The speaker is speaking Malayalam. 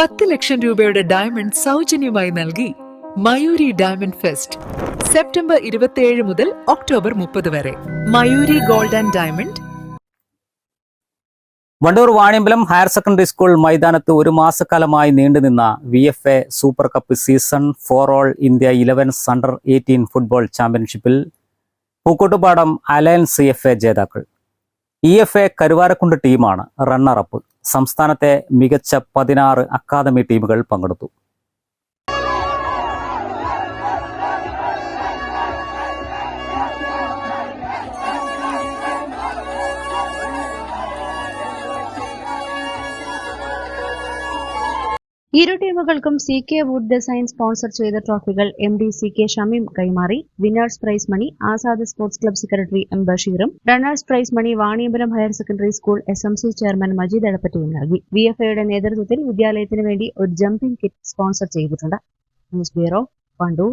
പത്ത് ലക്ഷം രൂപയുടെ ഡയമണ്ട് സൗജന്യമായി നൽകി മയൂരി ഡയമണ്ട് ഫെസ്റ്റ് സെപ്റ്റംബർ ഇരുപത്തിയേഴ് മുതൽ ഒക്ടോബർ മുപ്പത് വരെ. Mayuri gold and diamond Wandoor Vaniyambalam higher secondary school മൈതാനത്ത് ഒരു മാസക്കാലമായി നീണ്ടുനിന്ന V F A super cup season four all India elevens under eighteen football ചാമ്പ്യൻഷിപ്പിൽ പൂക്കോട്ടുപാടം അലയൻസ് എഫ് എ ജേതാക്കൾ. ഇ എഫ് എ കരുവാരക്കുണ്ട് ടീമാണ് റണ്ണറപ്പ് സംസ്ഥാനത്തെ മികച്ച പതിനാറ് അക്കാദമി ടീമുകൾ പങ്കെടുത്തു. ഇരു ടീമുകൾക്കും C K wood design sponsor ചെയ്ത ട്രോഫികൾ M D C K Shameem കൈമാറി winners prize money Azad sports club secretary M ബഷീറും runners prize money Vaniyambalam higher secondary school S M C chairman Majeed എടപ്പറ്റയും നൽകി. വി എഫ് എയുടെ നേതൃത്വത്തിൽ വിദ്യാലയത്തിന് വേണ്ടി ഒരു ജമ്പിംഗ് കിറ്റ് സ്പോൺസർ ചെയ്തിട്ടുണ്ട്. News bureau Wandoor